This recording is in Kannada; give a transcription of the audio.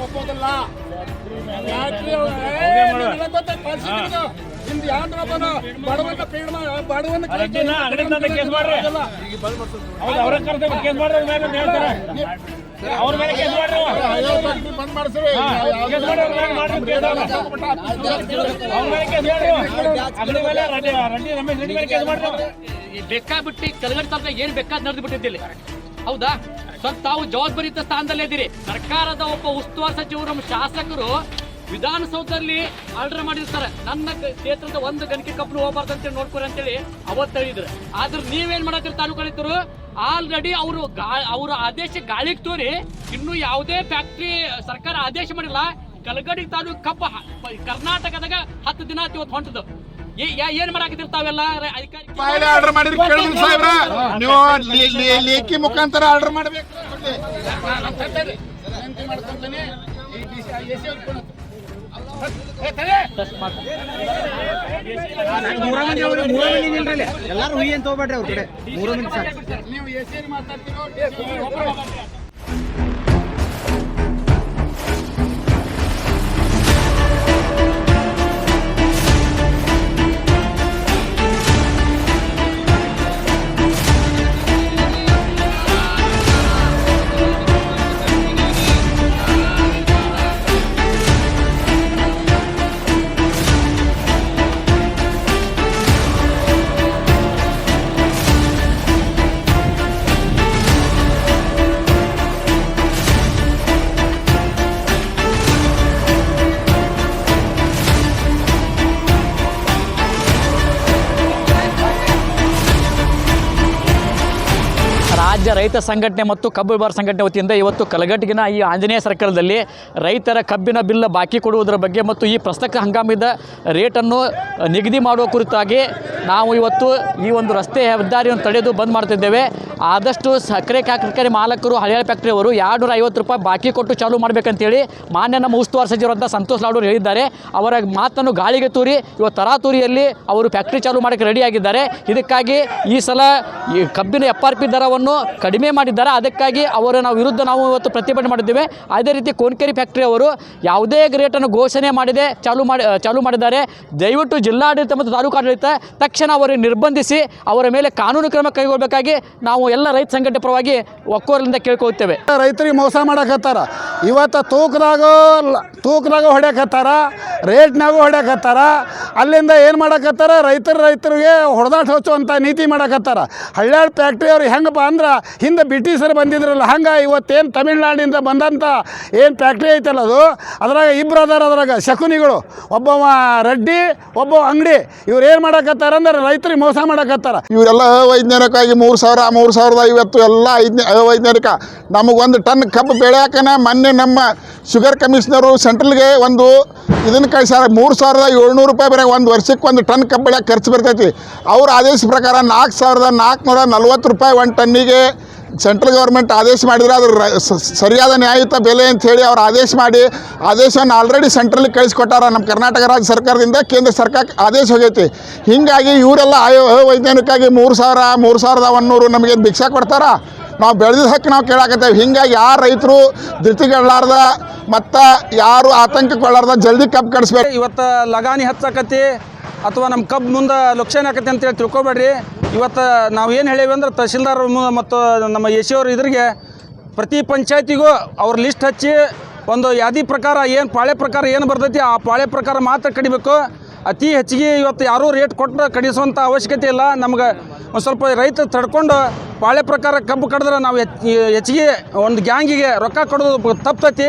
ಒಪ್ಪೋದಿಲ್ಲ ಫ್ಯಾಕ್ಟ್ರಿ ನಿಮ್ದು ಬಡವನ್ನ ಪೀಡ್ ಬಡವನ್ನ ಅವ್ರ ಮೇಲೆ ಕೇಸ್ ಮಾಡ್ರಿ ಬಂದ್ ಮಾಡಿಸ್ರಿ. ಅವ್ರ ಮೇಲೆ ಕೇಸ್ ಮಾಡ್ರಿ. ಮೇಲೆ ರಡ್ಡಿ ರಮೇಶ್ ರೆಡ್ಡಿ ಮೇಲೆ ಕೇಸ್ ಮಾಡ್ರಿ ಬೇಕಾಬಿಟ್ಟಿ ಕಲಗಡಿ ತನಕ ಏನ್ ಬೇಕಾದ್ ನಡೆದು ಬಿಟ್ಟಿದ್ದಿಲ್ಲ ಹೌದಾ? ಸ್ವಲ್ಪ ತಾವು ಜವಾಬ್ದಾರಿಯುತ ಸ್ಥಾನದಲ್ಲೇ ಇದ್ದೀರಿ. ಸರ್ಕಾರದ ಒಬ್ಬ ಉಸ್ತುವಾರಿ ಸಚಿವರು ನಮ್ಮ ಶಾಸಕರು ವಿಧಾನಸೌಧದಲ್ಲಿ ಆರ್ಡರ್ ಮಾಡಿರ್ತಾರೆ. ನನ್ನ ಕ್ಷೇತ್ರದ ಒಂದು ಗಣಿಕೆ ಕಂಪ್ನಿ ಹೋಗ್ಬಾರ್ದು ಅಂತೇಳಿ ನೋಡ್ಕೊರಿ ಅಂತೇಳಿ ಅವತ್ತು ಹೇಳಿದ್ರು. ಆದ್ರೆ ನೀವೇನ್ ಮಾಡತ್ತೀರಿ ರೈತರು ಆಲ್ರೆಡಿ ಅವರು ಅವರ ಆದೇಶ ಗಾಳಿಗೆ ತೋರಿ ಇನ್ನು ಯಾವುದೇ ಫ್ಯಾಕ್ಟ್ರಿ ಸರ್ಕಾರ ಆದೇಶ ಮಾಡಿಲ್ಲ. ಕಲಗಡಿ ತಾಲೂಕು ಕಪ್ಪ ಕರ್ನಾಟಕದಾಗ ಹತ್ತು ದಿನ ಇವತ್ತು ಹೊಂಟದು ಏನ್ ಮಾಡಾಕತ್ತಿರ್ ತಾವೆಲ್ಲ ಫೈಲ್ ಆರ್ಡರ್ ಮಾಡಿದ್ರಿ ಕೇಳಿದ್ರಿ ಸಾಹೇಬ್ರ ನೀವು ಲೇಖಿ ಮುಖಾಂತರ ಆರ್ಡರ್ ಮಾಡ್ಬೇಕು. ಎಲ್ಲಾರು ಹುಯಿ ಅಂತ ಹೋಗ್ಬೇಡ್ರಿ ಅವ್ರ ಕಡೆ ಮೂರ ಮಂದಿ ಸಾಕು ನೀವು ಎಸಿ ಮಾತಾಡ್ತೀರೋ? ರಾಜ್ಯ ರೈತ ಸಂಘಟನೆ ಮತ್ತು ಕಬ್ಬು ಬಾರ್ ಸಂಘಟನೆ ವತಿಯಿಂದ ಇವತ್ತು ಕಲಗಟ್ಟಿಗಿನ ಈ ಆಂಜನೇಯ ಸರ್ಕಲ್ದಲ್ಲಿ ರೈತರ ಕಬ್ಬಿನ ಬಿಲ್ ಬಾಕಿ ಕೊಡುವುದರ ಬಗ್ಗೆ ಮತ್ತು ಈ ಪ್ರಸಕ್ತ ಹಂಗಾಮಿದ ರೇಟನ್ನು ನಿಗದಿ ಮಾಡುವ ಕುರಿತಾಗಿ ನಾವು ಇವತ್ತು ಈ ಒಂದು ರಸ್ತೆ ಹೆದ್ದಾರಿಯನ್ನು ತಡೆದು ಬಂದ್ ಮಾಡ್ತಿದ್ದೇವೆ. ಆದಷ್ಟು ಸಕ್ಕರೆ ಕಾರ್ಖಾನೆ ಮಾಲಕರು, ಹಳೆಯ ಫ್ಯಾಕ್ಟ್ರಿಯವರು ಎರಡುನೂರ ಐವತ್ತು ರೂಪಾಯಿ ಬಾಕಿ ಕೊಟ್ಟು ಚಾಲೂ ಮಾಡಬೇಕಂತೇಳಿ ಮಾನ್ಯ ನಮ್ಮ ಉಸ್ತುವಾರಿ ಸಚಿವರಂತ ಸಂತೋಷ್ ಲಾಡೂರು ಹೇಳಿದ್ದಾರೆ. ಅವರ ಮಾತನ್ನು ಗಾಳಿಗೆ ತೂರಿ ಇವತ್ತು ತರಾತುರಿಯಲ್ಲಿ ಅವರು ಫ್ಯಾಕ್ಟ್ರಿ ಚಾಲೂ ಮಾಡೋಕ್ಕೆ ರೆಡಿಯಾಗಿದ್ದಾರೆ ಇದಕ್ಕಾಗಿ ಈ ಸಲ ಈ ಕಬ್ಬಿನ ಎಫ್ ಆರ್ ಪಿ ದರವನ್ನು ಕಡಿಮೆ ಮಾಡಿದ್ದಾರೆ. ಅದಕ್ಕಾಗಿ ಅವರ ನಾವು ವಿರುದ್ಧ ನಾವು ಇವತ್ತು ಪ್ರತಿಭಟನೆ ಮಾಡಿದ್ದೇವೆ. ಅದೇ ರೀತಿ ಕೋನ್ಕೆರಿ ಫ್ಯಾಕ್ಟ್ರಿ ಅವರು ಯಾವುದೇ ರೇಟನ್ನು ಘೋಷಣೆ ಮಾಡಿದೆ, ಚಾಲು ಮಾಡಿ ಚಾಲು ಮಾಡಿದ್ದಾರೆ. ದಯವಿಟ್ಟು ಜಿಲ್ಲಾಡಳಿತ ಮತ್ತು ತಾಲೂಕಾಡಳಿತ ತಕ್ಷಣ ಅವರಿಗೆ ನಿರ್ಬಂಧಿಸಿ ಅವರ ಮೇಲೆ ಕಾನೂನು ಕ್ರಮ ಕೈಗೊಳ್ಳಬೇಕಾಗಿ ನಾವು ಎಲ್ಲ ರೈತ ಸಂಘಟನೆ ಪರವಾಗಿ ಒಕ್ಕೋರಲಿಂದ ಕೇಳ್ಕೊಳ್ತೇವೆ. ರೈತರಿಗೆ ಮೋಸ ಮಾಡಕತ್ತಾರ ಇವತ್ತು ತೂಕದಾಗ ತೂಕದಾಗ ಹೊಡ್ಯಾಕತ್ತಾರ ರೇಟ್ನಾಗೂ ಹೊಡ್ಯಾಕತ್ತಾರ. ಅಲ್ಲಿಂದ ಏನು ಮಾಡಕತ್ತಾರ? ರೈತರು ರೈತರಿಗೆ ಹೊಡೆದಾಟ ಹಚ್ಚುವಂಥ ನೀತಿ ಮಾಡಕತ್ತಾರ. ಹಳ್ಳ್ಯಾಳ ಫ್ಯಾಕ್ಟ್ರಿ ಅವ್ರು ಹೆಂಗಪ್ಪ ಅಂದ್ರೆ ಹಿಂದೆ ಬ್ರಿಟಿಷರು ಬಂದಿದ್ರಲ್ಲ, ಹಂಗೆ ಇವತ್ತೇನು ತಮಿಳ್ನಾಡಿಂದ ಬಂದಂಥ ಏನು ಫ್ಯಾಕ್ಟ್ರಿ ಐತಲ್ಲ ಅದು? ಅದ್ರಾಗ ಇಬ್ಬರು ಅದಾರ ಅದ್ರಾಗ, ಶಕುನಿಗಳು, ಒಬ್ಬವ ರೆಡ್ಡಿ ಒಬ್ಬ ಅಂಗಡಿ. ಇವ್ರು ಏನು ಮಾಡಕತ್ತಾರ ಅಂದ್ರೆ ರೈತರಿಗೆ ಮೋಸ ಮಾಡಕತ್ತಾರ. ಇವರೆಲ್ಲ ಅವೈಜ್ಞಾನಿಕವಾಗಿ ಮೂರು ಸಾವಿರ, ಮೂರು ಸಾವಿರದ ಐವತ್ತು ಎಲ್ಲ ಐದ್ನ ಅವೈಜ್ಞಾನಿಕ. ನಮಗೊಂದು ಟನ್ ಕಬ್ಬು ಬೆಳೆಯಾಕನ ಮೊನ್ನೆ ನಮ್ಮ ಶುಗರ್ ಕಮಿಷನರು ಸೆಂಟ್ರಲ್ಗೆ ಒಂದು ಇದನ್ನು ಕಳಿಸ್ಯಾರ ಮೂರು ಸಾವಿರದ ಏಳ್ನೂರು ರೂಪಾಯಿ ಬರೀ ಒಂದು ವರ್ಷಕ್ಕೆ ಒಂದು ಟನ್ ಕಬ್ಬು ಬೆಳೆಯಕ್ಕೆ ಖರ್ಚು ಬರ್ತೈತಿ. ಅವ್ರ ಆದೇಶ ಪ್ರಕಾರ ನಾಲ್ಕು ಸಾವಿರದ ನಾಲ್ಕುನೂರ ನಲ್ವತ್ತು ರೂಪಾಯಿ ಒಂದು ಟನ್ನಿಗೆ ಸೆಂಟ್ರಲ್ ಗೌರ್ಮೆಂಟ್ ಆದೇಶ ಮಾಡಿದರೆ ಅದ್ರ ಸರಿಯಾದ ನ್ಯಾಯಯುತ ಬೆಲೆ ಅಂತ ಹೇಳಿ ಅವ್ರು ಆದೇಶ ಮಾಡಿ ಆದೇಶವನ್ನು ಆಲ್ರೆಡಿ ಸೆಂಟ್ರಲ್ಗೆ ಕಳಿಸ್ಕೊಟ್ಟಾರ ನಮ್ಮ ಕರ್ನಾಟಕ ರಾಜ್ಯ ಸರ್ಕಾರದಿಂದ ಕೇಂದ್ರ ಸರ್ಕಾರಕ್ಕೆ ಆದೇಶ ಹೋಗೈತಿ. ಹೀಗಾಗಿ ಇವರೆಲ್ಲ ಆಯೋ ವೈಜ್ಞಾನಿಕವಾಗಿ ಮೂರು ಸಾವಿರ, ಮೂರು ಸಾವಿರದ ಒನ್ನೂರು ನಮಗೆ ಭಿಕ್ಷಾ ಕೊಡ್ತಾರ? ನಾವು ಬೆಳೆದಿದ್ದ ಹಕ್ಕಿ ನಾವು ಕೇಳಾಕತ್ತೇವೆ. ಹಿಂಗಾಗಿ ಯಾರು ರೈತರು ಧೃತಿಗೆಳ್ಳಾರ್ದ ಮತ್ತು ಯಾರು ಆತಂಕಕ್ಕೊಳ್ಳಾರ್ದ ಜಲ್ದಿ ಕಬ್ಬು ಕಡಿಸ್ಬೇಕು ಇವತ್ತು ಲಗಾನಿ ಹಚ್ಚಾಕತಿ ಅಥವಾ ನಮ್ಮ ಕಬ್ಬು ಮುಂದೆ ಲೊಕ್ಷಣ ಆಕತಿ ಅಂತೇಳಿ ತಿಳ್ಕೊಬೇಡ್ರಿ. ಇವತ್ತು ನಾವು ಏನು ಹೇಳೇವಿ ಅಂದ್ರೆ ತಹಶೀಲ್ದಾರ್ ಮತ್ತು ನಮ್ಮ ಸಿ ಇದ್ರಿಗೆ ಪ್ರತಿ ಪಂಚಾಯತಿಗೂ ಅವ್ರ ಲಿಸ್ಟ್ ಹಚ್ಚಿ ಒಂದು ಯಾದಿ ಪ್ರಕಾರ ಏನು ಪಾಳೆ ಪ್ರಕಾರ ಏನು ಬರ್ತೈತಿ ಆ ಪಾಳೆ ಪ್ರಕಾರ ಮಾತ್ರ ಕಡಿಬೇಕು. ಅತಿ ಹೆಚ್ಚಿಗೆ ಇವತ್ತು ಯಾರೂ ರೇಟ್ ಕೊಟ್ಟು ಕಡಿಸುವಂಥ ಅವಶ್ಯಕತೆ ಇಲ್ಲ. ನಮ್ಗೆ ಒಂದು ಸ್ವಲ್ಪ ರೈತ ತಡ್ಕೊಂಡು ಪಾಳೆ ಪ್ರಕಾರ ಕಬ್ಬು ಕಡಿದ್ರೆ ನಾವು ಹೆಚ್ಚಿಗೆ ಒಂದು ಗ್ಯಾಂಗಿಗೆ ರೊಕ್ಕ ಕೊಡೋದು ತಪ್ತತಿ